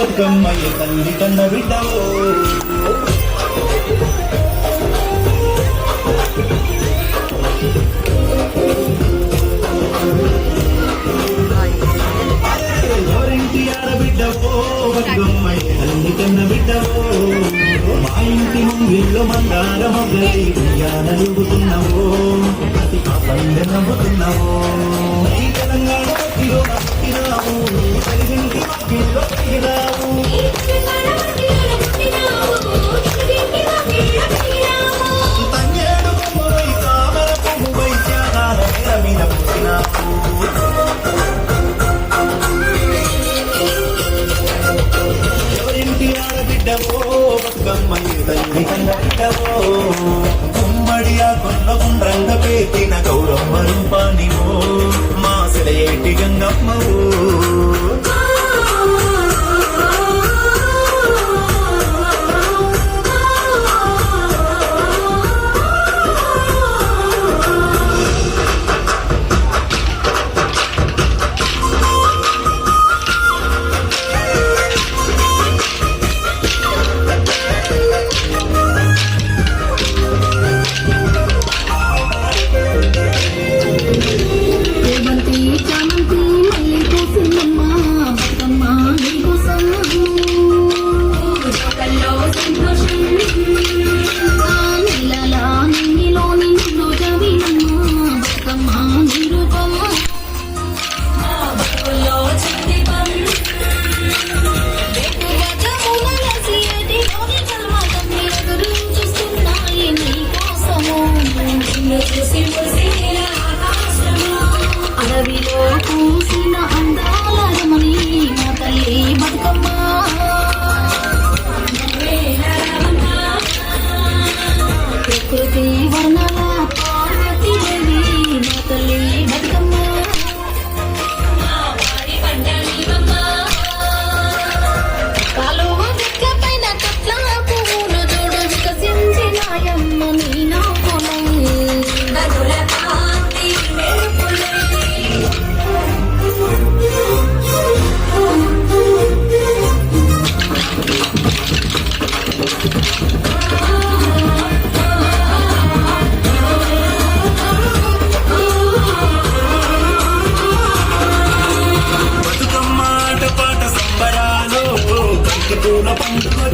బతుకమ్మయ్య తల్లి కన్న బిడ్డవో. బతుకమ్మయ్య తల్లి కన్న బిడ్డవో. మా ఇంటి ముంగిళ్ళు మందార మొగ్గలై నవ్వుతున్నావో. మయూరం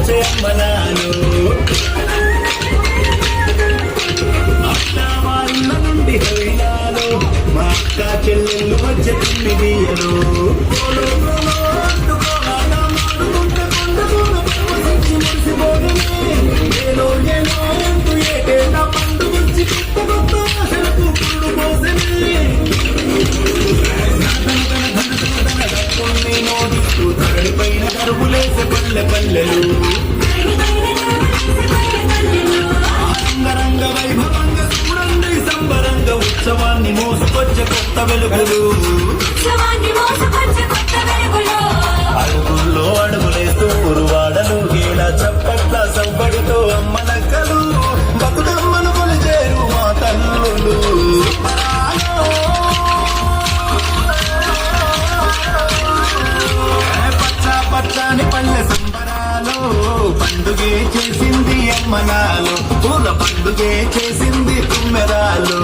చూసే అమ్మలాలు అత్తావాళ్ళ నుండి హైనాలు మా అక్క చెల్లెళ్ళు మధ్య తిమ్మిదియలు పల్లె పల్లెలు. అంగరంగ వైభవంగ చూడండి సంబరంగ ఉత్సవాన్ని మోసుకొచ్చ కొత్త వెలుగులు. అడుగుల్లో అడుగులేస్తూ ఉరువాడలు గీల చప్పట్ల సంబడితో అమ్మ నక్కలు బతుకమ్మను కొలిచేరు మా తల్లు తల్లులు పచ్చని పల్లె పండుగే చేసింది అమ్మనాలు పూల పండుగే చేసింది తుమ్మెరాలు